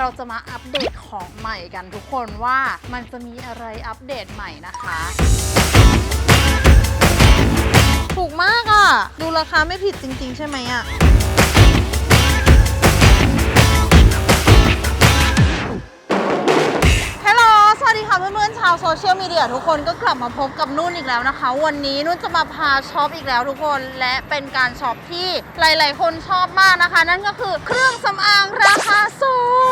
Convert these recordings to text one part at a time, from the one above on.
เราจะมาอัปเดตของใหม่กันทุกคนว่ามันจะมีอะไรอัปเดตใหม่นะคะ ถูกมากอะ ดูราคาไม่ผิดจริง ๆ ใช่ไหมอะ ฮัลโหล สวัสดีค่ะเพื่อนๆชาวโซเชียลมีเดียทุกคนก็กลับมาพบกับนุ่นอีกแล้วนะคะ วันนี้นุ่นจะมาพาช็อปอีกแล้วทุกคน และเป็นการช็อปที่หลาย ๆ คนชอบมากนะคะ นั่นก็คือเครื่องสำอางราคาสูง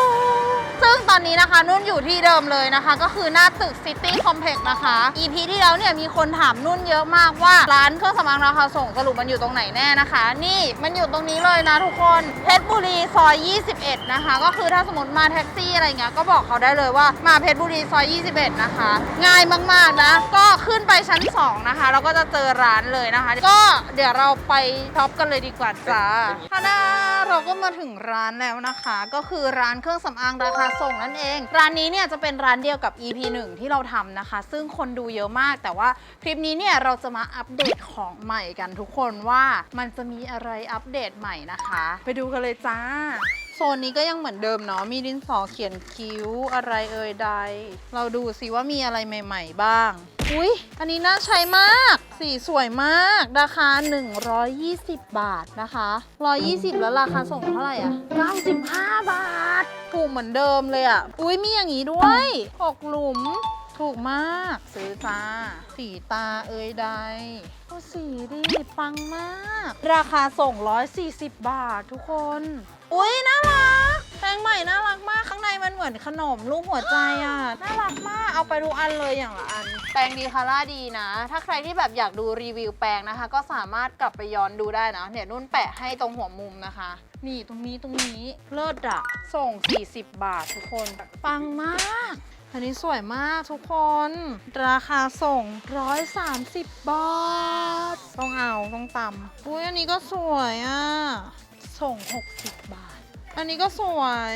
ซึ่งตอนนี้นะคะนุ่นอยู่ที่เดิมเลยนะคะ ก็คือหน้าตึก City Complex นะคะ EP ที่แล้วเนี่ยมีคนถามนุ่นเยอะมากว่า ร้านเครื่องสำอางราคาส่งสรุปมันอยู่ตรงไหนแน่นะคะ นี่มันอยู่ตรงนี้เลยนะทุกคนเพชรบุรีซอย 21 นะคะ ก็คือถ้าสมมติมาแท็กซี่อะไรเงี้ยก็บอกเขาได้เลยว่ามาเพชรบุรีซอย 21 นะคะ ง่ายมากๆนะ ก็ขึ้นไปชั้น 2 นะคะ เราก็จะเจอร้านเลยนะคะ ก็เดี๋ยวเราไปช็อปกันเลยดีกว่าจ้าทาดาเราก็มาถึงร้านแล้วนะคะ ก็คือร้านเครื่องสำอางราคาส่งนั่นเอง ร้านนี้เนี่ยจะเป็นร้านเดียวกับ EP 1 ที่เราทำนะคะ ซึ่งคนดูเยอะมาก แต่ว่าคลิปนี้เนี่ยเราจะมาอัปเดตของใหม่กันทุกคนว่ามันจะมีอะไรอัปเดตใหม่นะคะ ไปดูกันเลยจ้าโซนนี้ก็ยังเหมือนเดิมเนาะ มีดินสอเขียนคิ้วอะไรเอ่ยใด เราดูสิว่ามีอะไรใหม่ ๆ บ้าง อุ๊ยอันนี้น่าใช้มาก สีสวยมาก ราคา 120 บาทนะคะ 120 แล้วราคาส่งเท่าไหร่อะ95 บาท ถูกเหมือนเดิมเลยอะอุ๊ยมีอย่างนี้ด้วยหกหลุม ถูกมาก ซื้อจ้า สีตาเอ่ยใดโอ้สีดีปังมาก ราคาส่ง 140 บาททุกคน อุ๊ยน่ารักแปรงใหม่น่ารักมากข้างในมันเหมือนขนมรูปหัวใจอะ น่ารักมาก เอาไปทุกอันเลยอย่างละอัน แปรงดีคาร่าดีนะ ถ้าใครที่แบบอยากดูรีวิวแปรงนะคะ ก็สามารถกลับไปย้อนดูได้นะ เนี่ยนุ่นแปะให้ตรงหัวมุมนะคะ นี่ตรงนี้ตรงนี้เลิศอะส่ง 40 บาททุกคน ปังมาก อันนี้สวยมากทุกคน ราคาส่ง 130 บาท ต้องเอาต้องตำอุ้ยอันนี้ก็สวยอะส่ง 60 บาท อันนี้ก็สวย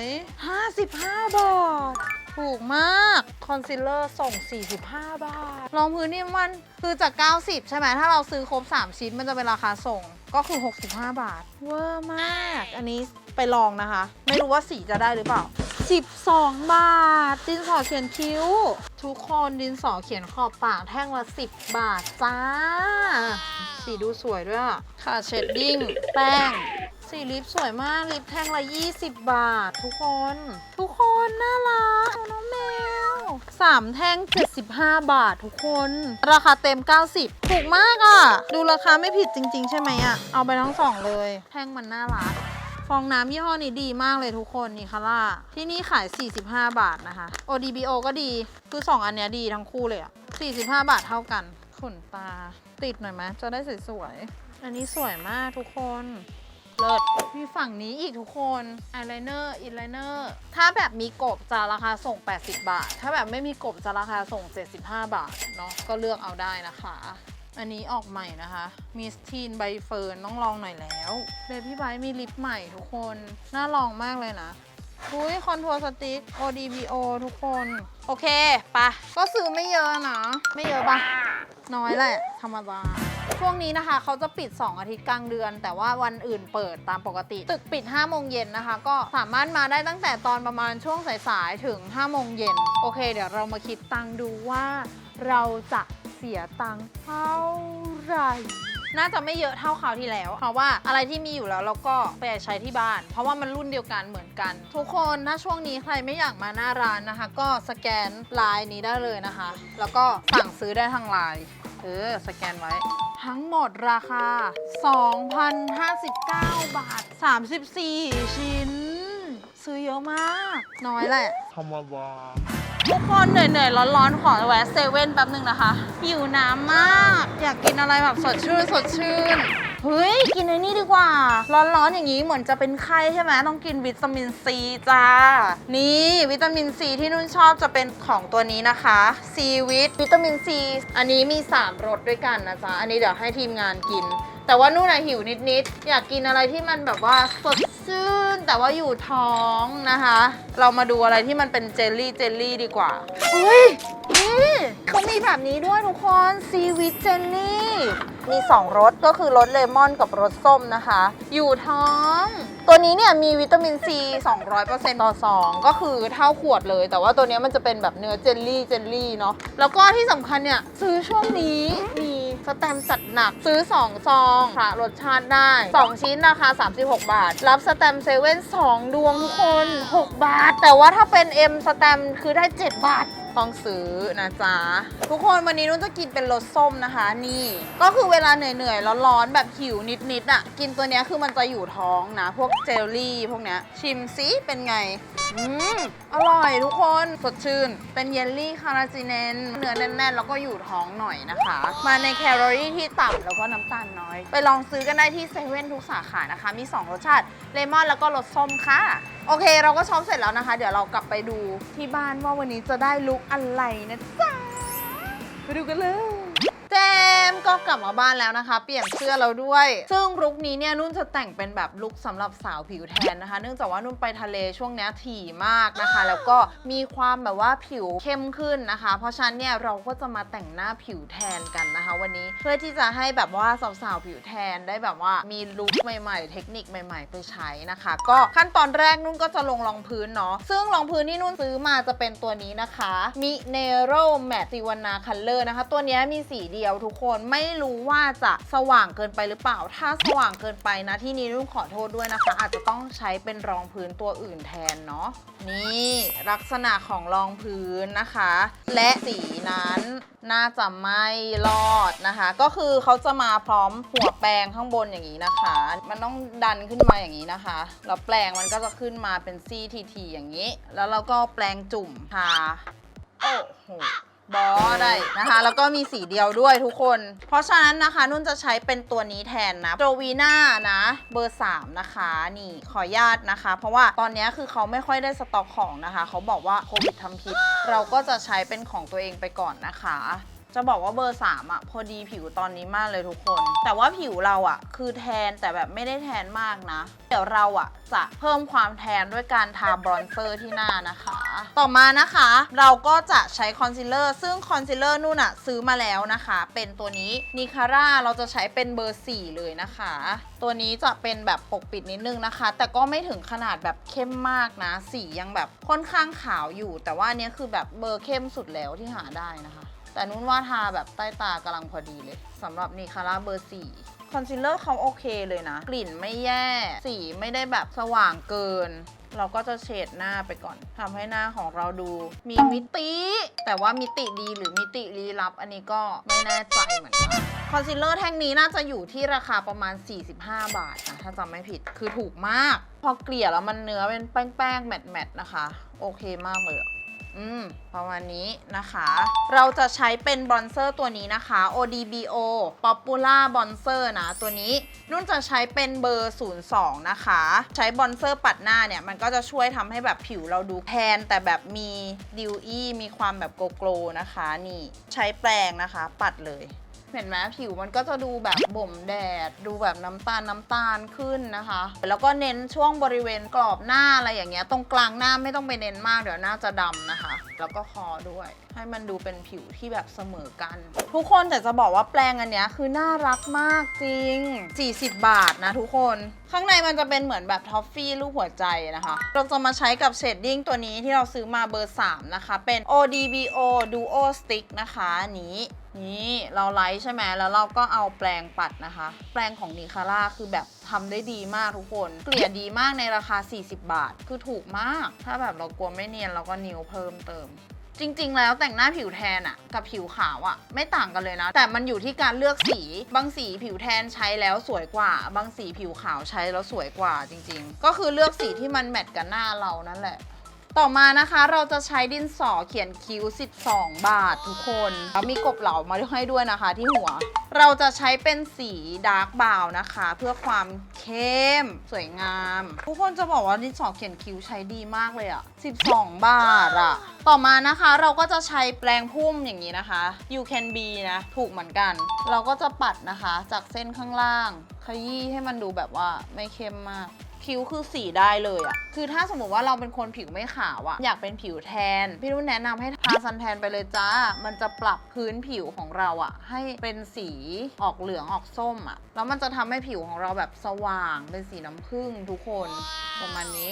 55 บาท ถูกมาก คอนซีลเลอร์ส่ง 45 บาท รองพื้นนี่มันคือจาก 90 ใช่ไหม ถ้าเราซื้อครบ 3 ชิ้นมันจะเป็นราคาส่งก็คือ 65 บาท เวอร์มาก อันนี้ไปลองนะคะ ไม่รู้ว่าสีจะได้หรือเปล่า 12 บาท ดินสอเขียนคิ้ว ทุกคนดินสอเขียนขอบปากแท่งละ 10 บาทจ้า สีดูสวยด้วยค่ะเชดดิ้ง แป้ง สีลิปสวยมาก ลิปแท่งละ 20 บาท ทุกคน ทุกคนน่ารักน้องแมว3แท่ง 75 บาททุกคน ราคาเต็ม 90 ถูกมากอะ่ะ ดูราคาไม่ผิดจริง ๆ ใช่ไหมอะ่ะ เอาไปทั้งสองเลย แท่งมันน่ารักฟองน้ำยี่ห้อนี้ดีมากเลยทุกคนนี่ค่ะล่าที่นี่ขาย 45 บาทนะคะ ODBO ก็ดี คือ 2 อันเนี้ยดีทั้งคู่เลยอะ45 บาทเท่ากันขนตา ติดหน่อยไหมจะได้สวยๆ อันนี้สวยมากทุกคน เลิศมีฝั่งนี้อีกทุกคนอายไลเนอร์อินไลเนอร์ถ้าแบบมีกบจะราคาส่ง 80 บาท ถ้าแบบไม่มีกบจะราคาส่ง 75 บาทเนาะก็เลือกเอาได้นะคะอันนี้ออกใหม่นะคะ มิสทีนใบเฟิร์นต้องลองหน่อยแล้วเบบี้ไบมีลิปใหม่ทุกคน น่าลองมากเลยนะอุ้ยคอนทัวร์สติ๊ก ODBO ทุกคน โอเคปะก็ซื้อไม่เยอะนะ ไม่เยอะปะน้อยแหละ ธรรมดา ช่วงนี้นะคะเขาจะปิด 2 อาทิตย์กลางเดือน แต่ว่าวันอื่นเปิดตามปกติ ตึกปิด 5 โมงเย็นนะคะ ก็สามารถมาได้ตั้งแต่ตอนประมาณช่วงสายๆถึง 5 โมงเย็น โอเค เดี๋ยวเรามาคิดตังค์ดูว่าเราจะเสียตังค์เท่าไหร่น่าจะไม่เยอะเท่าคราวที่แล้ว เพราะว่าอะไรที่มีอยู่แล้วเราก็ไปใช้ที่บ้าน เพราะว่ามันรุ่นเดียวกันเหมือนกัน ทุกคนถ้าช่วงนี้ใครไม่อยากมาหน้าร้านนะคะ ก็สแกนไลน์นี้ได้เลยนะคะ แล้วก็สั่งซื้อได้ทางไลน์เออสแกนไว้ ทั้งหมดราคา 2,059 บาท 34 ชิ้น ซื้อเยอะมาก น้อยแหละ ธรรมดาทุกคนเหนื่อยๆ ร้อนๆ ขอแวะเซเว่นแป๊บนึงนะคะหิวน้ำมาก อยากกินอะไรแบบสดชื่นสดชื่น เฮ้ย กินไอ้นี่ดีกว่า ร้อนๆอย่างนี้เหมือนจะเป็นไข้ใช่ไหมต้องกินวิตามินซีจ้า นี่วิตามินซีที่นุ่นชอบจะเป็นของตัวนี้นะคะซีวิตวิตามินซีอันนี้มี 3รสด้วยกันนะจ๊ะ อันนี้เดี๋ยวให้ทีมงานกิน แต่ว่านุ่นอะหิวนิดๆ อยากกินอะไรที่มันแบบว่าสดชื่นแต่ว่าอยู่ท้องนะคะ เรามาดูอะไรที่มันเป็นเจลลี่เจลลี่ดีกว่าอุ้ยนี่ เขามีแบบนี้ด้วยทุกคนซีวิตเจลลี่มี 2รสก็คือรสเลมอนกับรสส้มนะคะ อยู่ท้อง ตัวนี้เนี่ยมีวิตามินซี200%ต่อซองก็คือเท่าขวดเลย แต่ว่าตัวนี้มันจะเป็นแบบเนื้อเจลลี่เจลลี่เนาะแล้วก็ที่สำคัญเนี่ย ซื้อช่วงนี้มีสแตมป์จัดหนักซื้อ 2 ซองค่ะรสชาติได้ 2 ชิ้นราคา 36 บาท รับสแตมป์เซเว่น2ดวงทุกคน 6 บาท แต่ว่าถ้าเป็น M สแตมป์คือได้ 7 บาท ต้องซื้อนะจ๊ะ ทุกคนวันนี้นุ่นจะกินเป็นรสส้มนะคะ นี่ ก็คือเวลาเหนื่อยๆร้อนๆแบบหิวนิดๆอะ กินตัวเนี้ยคือมันจะอยู่ท้องนะ พวกเจลลี่พวกเนี้ยชิมซิเป็นไง อืมอร่อยทุกคนสดชื่น เป็นเยลลี่คาราจิเนนเนื้อแน่นๆ แล้วก็อยู่ท้องหน่อยนะคะ มาในแคลอรี่ที่ต่ำแล้วก็น้ำตาลน้อย ไปลองซื้อกันได้ที่เซเว่นทุกสาขานะคะ มี 2 รสชาติ เลมอนแล้วก็รสส้มค่ะ โอเค เราก็ช็อปเสร็จแล้วนะคะ เดี๋ยวเรากลับไปดูที่บ้านว่าวันนี้จะได้ลุคอะไรนะจ๊ะไปดูกันเลย จมก็กลับมาบ้านแล้วนะคะ เปลี่ยนเสื้อเราด้วย ซึ่งลุคนี้เนี่ยนุ่นจะแต่งเป็นแบบลุคสำหรับสาวผิวแทนนะคะ เนื่องจากว่านุ่นไปทะเลช่วงเนี้ยถี่มากนะคะ แล้วก็มีความแบบว่าผิวเข้มขึ้นนะคะ เพราะฉะนั้นเนี่ยเราก็จะมาแต่งหน้าผิวแทนกันนะคะ วันนี้เพื่อที่จะให้แบบว่าสาวๆผิวแทนได้แบบว่ามีลุคใหม่ๆ เทคนิคใหม่ ๆ ไปใช้นะคะ ก็ขั้นตอนแรกนุ่นก็จะลงรองพื้นเนาะซึ่งรองพื้นที่นุ่นซื้อมาจะเป็นตัวนี้นะคะมิเนโรแมตติวนาคัลเลอร์นะคะ ตัวนี้มีสีเดียวยวทุกคนไม่รู้ว่าจะสว่างเกินไปหรือเปล่า ถ้าสว่างเกินไปนะที่นี้นุ่นขอโทษด้วยนะคะ อาจจะต้องใช้เป็นรองพื้นตัวอื่นแทนเนาะนี่ลักษณะของรองพื้นนะคะ และสีนั้นน่าจะไม่รอดนะคะ ก็คือเขาจะมาพร้อมหัวแปรงข้างบนอย่างนี้นะคะ มันต้องดันขึ้นมาอย่างนี้นะคะแล้วแปรงมันก็จะขึ้นมาเป็นซี่ทีๆอย่างนี้ แล้วเราก็แปรงจุ่มทาโอ้โห บอได้นะคะ แล้วก็มีสีเดียวด้วยทุกคน เพราะฉะนั้นนะคะ นุ่นจะใช้เป็นตัวนี้แทนนะโจวีน่านะเบอร์ 3 นะคะ นี่ขออนุญาตนะคะ เพราะว่าตอนนี้คือเขาไม่ค่อยได้สต็อกของนะคะ เขาบอกว่าโควิดทำพิษเราก็จะใช้เป็นของตัวเองไปก่อนนะคะ จะบอกว่าเบอร์3อะพอดีผิวตอนนี้มากเลยทุกคน แต่ว่าผิวเราอะ คือแทนแต่แบบไม่ได้แทนมากนะ เดี๋ยวเราอะ จะเพิ่มความแทนด้วยการทาบรอนเซอร์ที่หน้านะคะ ต่อมานะคะ เราก็จะใช้คอนซีลเลอร์ซึ่งคอนซีลเลอร์นู่นอะซื้อมาแล้วนะคะ เป็นตัวนี้นิคาร่าเราจะใช้เป็นเบอร์ 4 เลยนะคะ ตัวนี้จะเป็นแบบปกปิดนิดนึงนะคะ แต่ก็ไม่ถึงขนาดแบบเข้มมากนะ สียังแบบค่อนข้างขาวอยู่ แต่ว่าเนี้ยคือแบบเบอร์เข้มสุดแล้วที่หาได้นะคะ แต่นุ่นว่าทาแบบใต้ตากำลังพอดีเลยสำหรับนิคาร่าเบอร์4คอนซีลเลอร์เขาโอเคเลยนะ กลิ่นไม่แย่ สีไม่ได้แบบสว่างเกิน เราก็จะเฉดหน้าไปก่อนทำให้หน้าของเราดู มีมิติ แต่ว่ามิติดีหรือมิติลี้ลับ อันนี้ก็ไม่แน่ใจเหมือนกันคอนซีลเลอร์แท่งนี้น่าจะอยู่ที่ราคาประมาณ 45 บาทนะถ้าจำไม่ผิดคือถูกมาก พอเกลี่ยแล้วมันเนื้อเป็นแป้งๆแมตต์ๆนะคะ โอเคมากเลย อืม ประมาณนี้นะคะ เราจะใช้เป็นบอนเซอร์ตัวนี้นะคะ ODBO Popular Bronzer นะ ตัวนี้นุ่นจะใช้เป็นเบอร์ 02 นะคะ ใช้บอนเซอร์ปัดหน้าเนี่ย มันก็จะช่วยทำให้แบบผิวเราดูแทนแต่แบบมีดิวอี้มีความแบบโกโกลนะคะ นี่ใช้แปรงนะคะ ปัดเลย เห็นไหมผิวมันก็จะดูแบบบ่มแดด ดูแบบน้ำตาลน้ำตาลขึ้นนะคะ แล้วก็เน้นช่วงบริเวณกรอบหน้าอะไรอย่างเงี้ยตรงกลางหน้าไม่ต้องไปเน้นมากเดี๋ยวหน้าจะดำนะคะ แล้วก็คอด้วย ให้มันดูเป็นผิวที่แบบเสมอกัน ทุกคนแต่จะบอกว่าแปรงอันเนี้ยคือน่ารักมากจริง 40 บาทนะทุกคนข้างในมันจะเป็นเหมือนแบบทอฟฟี่รูปหัวใจนะคะ เราจะมาใช้กับเชดดิ้งตัวนี้ที่เราซื้อมาเบอร์ 3 นะคะ เป็น ODBO Duo Stick นะคะอัน นี่เราไลท์ใช่ไหมแล้วเราก็เอาแปรงปัดนะคะ แปรงของนิคาร่าคือแบบทำได้ดีมากทุกคน เกลี่ยดีมากในราคา 40 บาท คือถูกมาก ถ้าแบบเรากลัวไม่เนียนเราก็นิ้วเพิ่มเติม จริง ๆ แล้วแต่งหน้าผิวแทนอะกับผิวขาวอะไม่ต่างกันเลยนะ แต่มันอยู่ที่การเลือกสี บางสีผิวแทนใช้แล้วสวยกว่า บางสีผิวขาวใช้แล้วสวยกว่าจริง ๆ ก็คือเลือกสีที่มันแมทกับหน้าเรานั่นแหละ ต่อมานะคะเราจะใช้ดินสอเขียนคิ้ว 12 บาททุกคนแล้วมีกบเหลามาให้ด้วยนะคะที่หัว เราจะใช้เป็นสีดาร์กบาวนะคะ เพื่อความเข้มสวยงาม ทุกคนจะบอกว่าดินสอเขียนคิ้วใช้ดีมากเลยอะ12 บาทอะต่อมานะคะเราก็จะใช้แปรงพุ่มอย่างนี้นะคะ you can be นะถูกเหมือนกัน เราก็จะปัดนะคะจากเส้นข้างล่าง ขยี้ให้มันดูแบบว่าไม่เข้มมาก คิ้วคือสีได้เลยอะคือถ้าสมมติว่าเราเป็นคนผิวไม่ขาวอะอยากเป็นผิวแทน พี่นุ่นแนะนำให้ทาซันแทนไปเลยจ้า มันจะปรับพื้นผิวของเราอะให้เป็นสีออกเหลืองออกส้มอะแล้วมันจะทำให้ผิวของเราแบบสว่าง เป็นสีน้ำผึ้งทุกคนประมาณนี้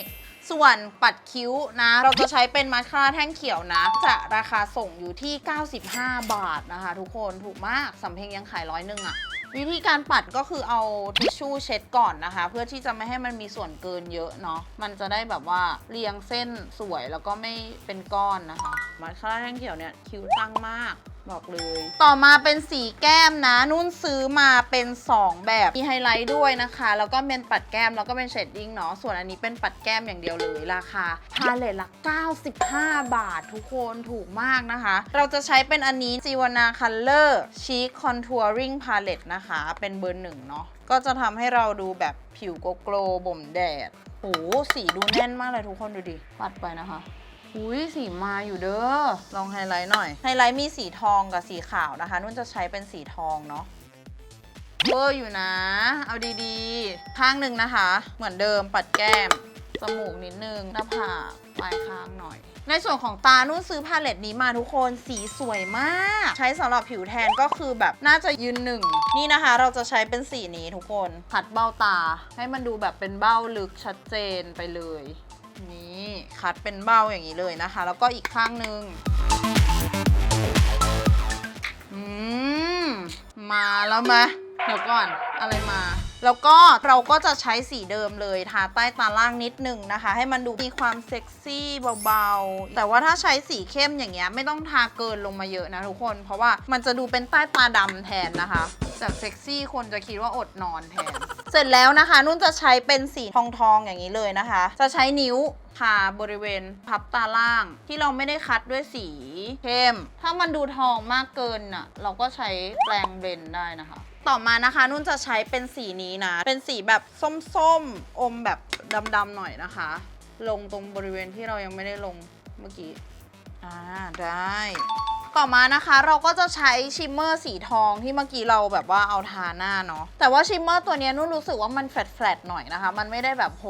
ส่วนปัดคิ้วนะ เราจะใช้เป็นมาสคาร่าแท่งเขียวนะ จะราคาส่งอยู่ที่ 95 บาทนะคะ ทุกคนถูกมากสำเพ็งยังขายร้อยหนึ่งอะ วิธีการปัดก็คือเอาทิชชู่เช็ดก่อนนะคะ เพื่อที่จะไม่ให้มันมีส่วนเกินเยอะเนาะมันจะได้แบบว่าเรียงเส้นสวยแล้วก็ไม่เป็นก้อนนะคะมาสคาร่าแท่งเขียวเนี่ยคิ้วตั้งมาก บอกเลย ต่อมาเป็นสีแก้มนะ นุ่นซื้อมาเป็น 2 แบบ มีไฮไลท์ด้วยนะคะ แล้วก็เป็นปัดแก้ม แล้วก็เป็นเชดดิ้งเนาะ ส่วนอันนี้เป็นปัดแก้มอย่างเดียวเลย ราคาพาเลตละ 95 บาททุกคนถูกมากนะคะ เราจะใช้เป็นอันนี้จีวนาคัลเลอร์ชีคคอนทัวริงพาเลตนะคะ เป็นเบอร์หนึ่งเนาะ ก็จะทำให้เราดูแบบผิวโกโกลบ่มแดดโหสีดูแน่นมากเลยทุกคนดูดิ ปัดไปนะคะ อุ้ยสีมาอยู่เด้อ ลองไฮไลท์หน่อย ไฮไลท์มีสีทองกับสีขาวนะคะ นุ่นจะใช้เป็นสีทองเนาะเวอร์อยู่นะ เอาดีๆ ข้างหนึ่งนะคะ เหมือนเดิมปัดแก้ม จมูกนิดนึง หน้าผากปลายคางหน่อย ในส่วนของตา นุ่นซื้อพาเลตนี้มาทุกคน สีสวยมาก ใช้สำหรับผิวแทนก็คือแบบน่าจะยืนหนึ่ง นี่นะคะ เราจะใช้เป็นสีนี้ทุกคนขัดเบ้าตา ให้มันดูแบบเป็นเบ้าลึกชัดเจนไปเลย นี่คัดเป็นเบ้าอย่างนี้เลยนะคะ แล้วก็อีกข้างหนึ่งอืมมาแล้วไหมเดี๋ยวก่อนอะไรมา แล้วก็เราก็จะใช้สีเดิมเลยทาใต้ตาล่างนิดนึงนะคะ ให้มันดูมีความเซ็กซี่เบาๆ แต่ว่าถ้าใช้สีเข้มอย่างเงี้ยไม่ต้องทาเกินลงมาเยอะนะทุกคน เพราะว่ามันจะดูเป็นใต้ตาดำแทนนะคะ จากเซ็กซี่คนจะคิดว่าอดนอนแทน เสร็จแล้วนะคะ นุ่นจะใช้เป็นสีทองทองอย่างนี้เลยนะคะ จะใช้นิ้วทาบริเวณพับตาล่าง ที่เราไม่ได้คัดด้วยสีเข้ม ถ้ามันดูทองมากเกินน่ะ เราก็ใช้แปรงเบลนด์ได้นะคะต่อมานะคะ นุ่นจะใช้เป็นสีนี้นะ เป็นสีแบบส้มๆ อมแบบดำๆหน่อยนะคะ ลงตรงบริเวณที่เรายังไม่ได้ลงเมื่อกี้ อ่า ได้ ต่อมานะคะ เราก็จะใช้ชิมเมอร์สีทองที่เมื่อกี้เราแบบว่าเอาทาหน้าเนาะแต่ว่าชิมเมอร์ตัวนี้นุ่นรู้สึกว่ามันแฟลตๆหน่อยนะคะ มันไม่ได้แบบโห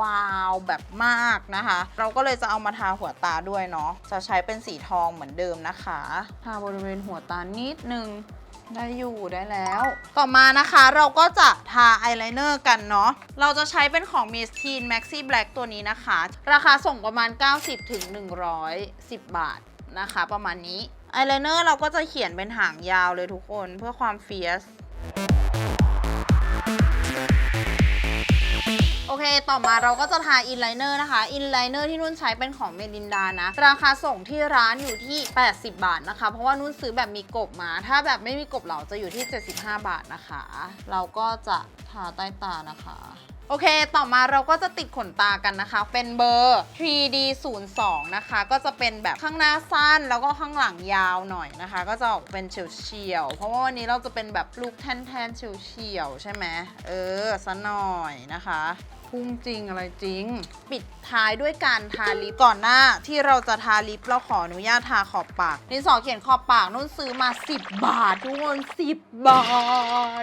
วาวแบบมากนะคะ เราก็เลยจะเอามาทาหัวตาด้วยเนาะจะใช้เป็นสีทองเหมือนเดิมนะคะทาบริเวณหัวตานิดนึงได้อยู่ได้แล้ว ต่อมานะคะเราก็จะทาอายไลเนอร์กันเนาะเราจะใช้เป็นของ Miss Teen Maxi Black ตัวนี้นะคะ ราคาส่งประมาณ 90ถึง110 บาทนะคะ ประมาณนี้ อายไลเนอร์เราก็จะเขียนเป็นหางยาวเลยทุกคนเพื่อความเฟียสโอเค ต่อมาเราก็จะทาอินไลเนอร์นะคะ อินไลเนอร์ที่นุ่นใช้เป็นของเมลินดานะ ราคาส่งที่ร้านอยู่ที่ 80 บาทนะคะ เพราะว่านุ่นซื้อแบบมีกบมา ถ้าแบบไม่มีกบเหลาจะอยู่ที่ 75 บาทนะคะ เราก็จะทาใต้ตานะคะ โอเค ต่อมาเราก็จะติดขนตากันนะคะ เป็นเบอร์ 3D 0 2นะคะ ก็จะเป็นแบบข้างหน้าสั้น แล้วก็ข้างหลังยาวหน่อยนะคะ ก็จะออกเป็นเฉียวๆ เพราะว่าวันนี้เราจะเป็นแบบลุคแทนๆเฉียวๆ ใช่ไหม เออซะหน่อยนะคะพุ่งจริงอะไรจริง ปิดท้ายด้วยการทาลิปก่อนหน้าที่เราจะทาลิปเราขออนุญาตทาขอบปากดินสอเขียนขอบปากนุ่นซื้อมา 10 บาททุกคน10 บา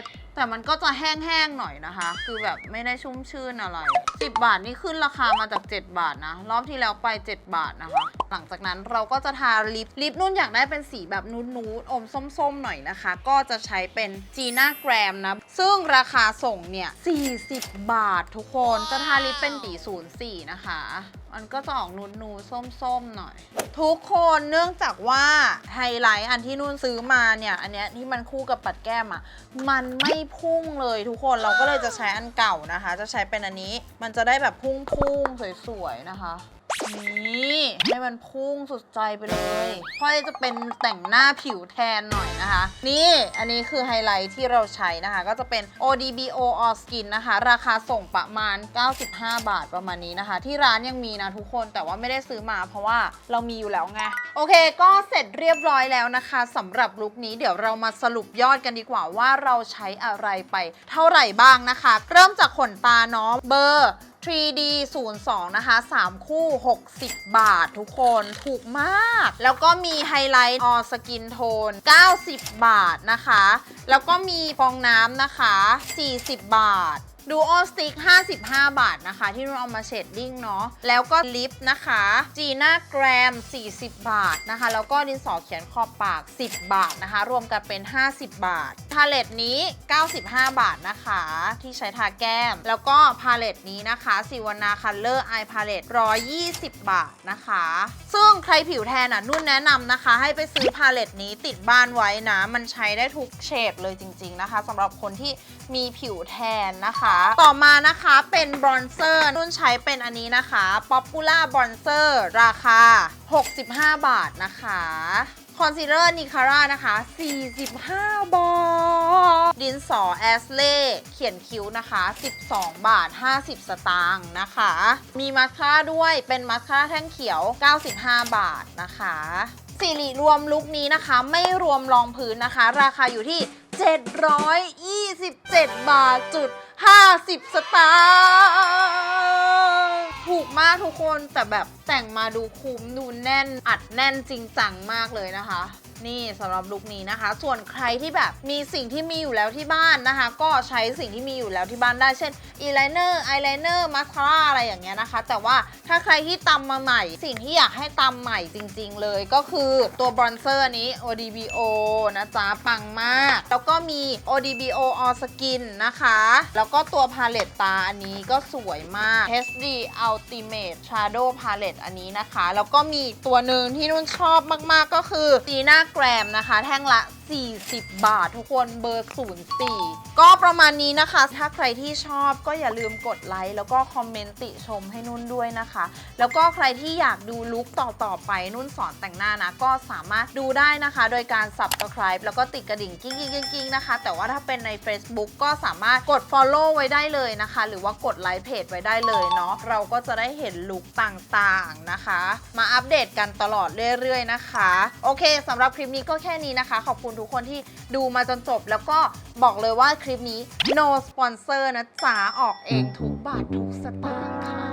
ท แต่มันก็จะแห้งๆหน่อยนะคะ คือแบบไม่ได้ชุ่มชื่นอะไร 10 บาทนี่ขึ้นราคามาจาก 7 บาทนะ รอบที่แล้วไป 7 บาทนะคะ หลังจากนั้นเราก็จะทาลิป ลิปนุ่นอยากได้เป็นสีแบบนูดๆอมส้มๆหน่อยนะคะ ก็จะใช้เป็นจีน่าแกรมนะ ซึ่งราคาส่งเนี่ย 40 บาททุกคน จะทาลิปเป็นสี04 นะคะ มันก็จะออกนูดนูดๆส้มๆหน่อย ทุกคนเนื่องจากว่าไฮไลท์อันที่นุ่นซื้อมาเนี่ยอันเนี้ยที่มันคู่กับปัดแก้มอะ่ะมันไม่พุ่งเลยทุกคนเราก็เลยจะใช้อันเก่านะคะ จะใช้เป็นอันนี้มันจะได้แบบพุ่งๆสวยๆนะคะ นี่ให้มันพุ่งสุดใจไปเลยพ่อจะเป็นแต่งหน้าผิวแทนหน่อยนะคะ นี่อันนี้คือไฮไลท์ที่เราใช้นะคะ ก็จะเป็น ODBO All Skin นะคะ ราคาส่งประมาณ 95 บาทประมาณนี้นะคะ ที่ร้านยังมีนะทุกคนแต่ว่าไม่ได้ซื้อมาเพราะว่าเรามีอยู่แล้วไง โอเค ก็เสร็จเรียบร้อยแล้วนะคะสำหรับลุคนี้เดี๋ยวเรามาสรุปยอดกันดีกว่าว่าเราใช้อะไรไปเท่าไหร่บ้างนะคะ เริ่มจากขนตาเนาะเบอร์ 3D 02 นะคะ 3 คู่ 60 บาททุกคนถูกมาก แล้วก็มีไฮไลท์ออสกินโทน 90 บาทนะคะ แล้วก็มีฟองน้ำนะคะ 40 บาท ดูโอสติก55 บาทนะคะ ที่นุ่นเอามาเชดดิ้งเนาะ แล้วก็ลิปนะคะจีน่าแกรม 40 บาทนะคะ แล้วก็ดินสอเขียนขอบปาก 10 บาทนะคะ รวมกันเป็น 50 บาท พาเลตนี้ 95 บาทนะคะ ที่ใช้ทาแก้ม แล้วก็พาเลตนี้นะคะสิวนาคัลเลอร์ไอพาเลต120 บาทนะคะ ซึ่งใครผิวแทนอะนุ่นแนะนำนะคะ ให้ไปซื้อพาเลตนี้ติดบ้านไว้นะ มันใช้ได้ทุกเฉดเลยจริง ๆนะคะสำหรับคนที่มีผิวแทนนะคะ ต่อมานะคะเป็นบรอนเซอร์นุ่นใช้เป็นอันนี้นะคะ Popula Bronzer ราคา 65 บาทนะคะคอนซีลเลอร์นิคาร่านะคะ 45 บาท ดินสอแอสเล่เขียนคิ้วนะคะ 12 บาท 50 สตางค์นะคะ มีมาสคาร่าด้วยเป็นมาสคาร่าแท่งเขียว 95 บาทนะคะสิริรวมลุคนี้นะคะ ไม่รวมรองพื้นนะคะ ราคาอยู่ที่ 727 บาทจุด 50 สตางค์ถูกมากทุกคนแต่แบบแต่งมาดูคุ้มดูแน่นอัดแน่นจริงจังมากเลยนะคะ นี่สำหรับลุคนี้นะคะ ส่วนใครที่แบบมีสิ่งที่มีอยู่แล้วที่บ้านนะคะ ก็ใช้สิ่งที่มีอยู่แล้วที่บ้านได้เช่นอีไลเนอร์ไอไลเนอร์มาสคาร่าอะไรอย่างเงี้ยนะคะ แต่ว่าถ้าใครที่ตำมาใหม่ สิ่งที่อยากให้ตำใหม่จริง ๆ เลยก็คือตัวบรอนเซอร์นี้ ODBO นะจ๊ะปังมาก แล้วก็มี ODBO All Skin นะคะ แล้วก็ตัวพาเลตตาอันนี้ก็สวยมาก HD Ultimate Shadow Palette อันนี้นะคะ แล้วก็มีตัวหนึ่งที่นุ่นชอบมากๆก็คือตีหน่าแกรมนะคะ แท่งละ40 บาททุกคนเบอร์ 04 ก็ประมาณนี้นะคะ ถ้าใครที่ชอบก็อย่าลืมกดไลค์แล้วก็คอมเมนต์ติชมให้นุ่นด้วยนะคะ แล้วก็ใครที่อยากดูลุคต่อๆไปนุ่นสอนแต่งหน้านะ ก็สามารถดูได้นะคะ โดยการ subscribe แล้วก็ติดกระดิ่งกิ้งกิ้งกิ้งกิ้งนะคะ แต่ว่าถ้าเป็นใน Facebook ก็สามารถกด follow ไว้ได้เลยนะคะ หรือว่ากดไลค์เพจไว้ได้เลยเนาะเราก็จะได้เห็นลุคต่างๆนะคะ มาอัปเดตกันตลอดเรื่อยๆนะคะ โอเคสำหรับคลิปนี้ก็แค่นี้นะคะขอบคุณทุกคนที่ดูมาจนจบ แล้วก็บอกเลยว่าคลิปนี้ no sponsor นะจ๋าออกเองทุกบาททุกสตางค์ค่ะ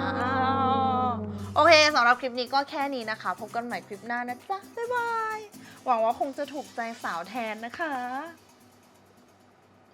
โอเคสำหรับคลิปนี้ก็แค่นี้นะคะ พบกันใหม่คลิปหน้านะจ๊ะ บ๊ายบาย หวังว่าคงจะถูกใจสาวแทนนะคะ